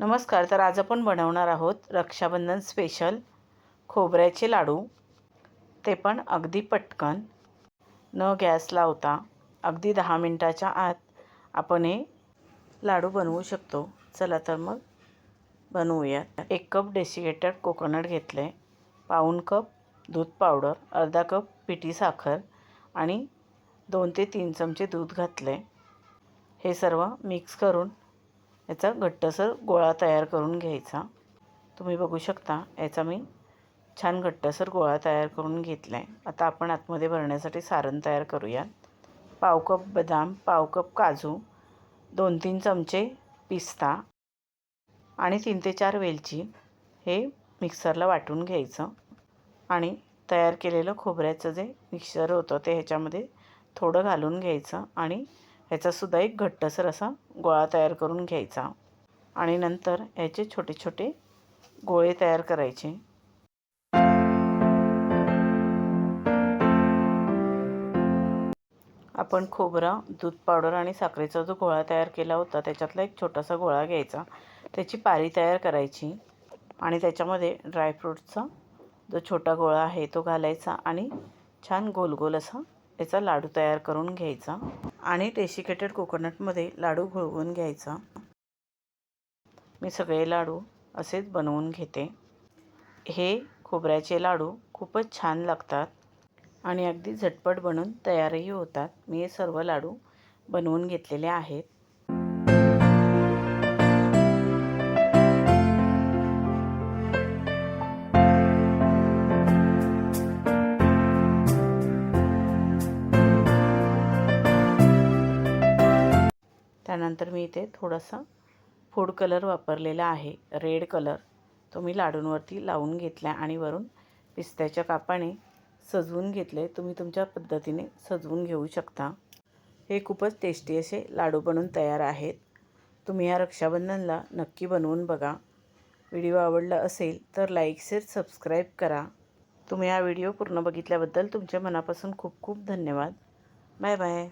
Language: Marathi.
नमस्कार तर आज आपण बनवणार आहोत रक्षाबंधन स्पेशल खोबऱ्याचे लाडू. ते पण अगदी पटकन. न गॅस लावता अगदी दहा मिनटाच्या आत आपण हे लाडू बनवू शकतो. चला तर मग बनवूयात. एक कप डेसिकेटेड कोकोनट घेतले पाऊण कप दूध पावडर अर्धा कप पिठी साखर आणि दोन ते तीन चमचे दूध घातले हे सर्व मिक्स करून याचा घट्टसर गोळा तयार करून घ्यायचा. तुम्ही बघू शकता याचा मी छान घट्टसर गोळा तयार करून घेतला आहे आता आपण आतमध्ये भरण्यासाठी सारण तयार करूया पाव कप बदाम पाव कप काजू दोन तीन चमचे पिस्ता आणि तीन ते चार वेलची हे मिक्सरला वाटून घ्यायचं. आणि तयार केलेलं खोबऱ्याचं जे मिक्सर होतं ते ह्याच्यामध्ये थोडं घालून घ्यायचं आणि ह्याचासुद्धा एक घट्टसर असा गोळा तयार करून घ्यायचा. आणि नंतर ह्याचे छोटे छोटे गोळे तयार करायचे. आपण खोबरा दूध पावडर आणि साखरेचा जो गोळा तयार केला होता त्याच्यातला एक छोटासा गोळा घ्यायचा. त्याची पारी तयार करायची आणि त्याच्यामध्ये ड्रायफ्रूटचा जो छोटा गोळा आहे तो घालायचा आणि छान गोल गोल असा याचा लाडू तयार करून घ्यायचा. आणि डेसिकेटेड कोकोनटमध्ये लाडू घोळवून घ्यायचा. मी सगळे लाडू असेच बनवून घेते. हे खोबऱ्याचे लाडू खूपच छान लागतात आणि अगदी झटपट बनून तयारही होतात. मी हे सर्व लाडू बनवून घेतलेले आहेत. त्यानंतर मी इथे थोडासा फूड कलर वापरलेला आहे. रेड कलर तो मी लाडूंवरती लावून घेतला आणि वरून पिस्त्याच्या कापाने सजवून घेतले तुम्ही तुमच्या पद्धतीने सजवून घेऊ शकता. हे खूपच टेस्टी असे लाडू बनवून तयार आहेत. तुम्ही या रक्षाबंधनला नक्की बनवून बघा. व्हिडिओ आवडला असेल तर लाईक शेअर सबस्क्राईब करा. तुम्ही हा व्हिडिओ पूर्ण बघितल्याबद्दल तुमच्या मनापासून खूप खूप धन्यवाद. Bye bye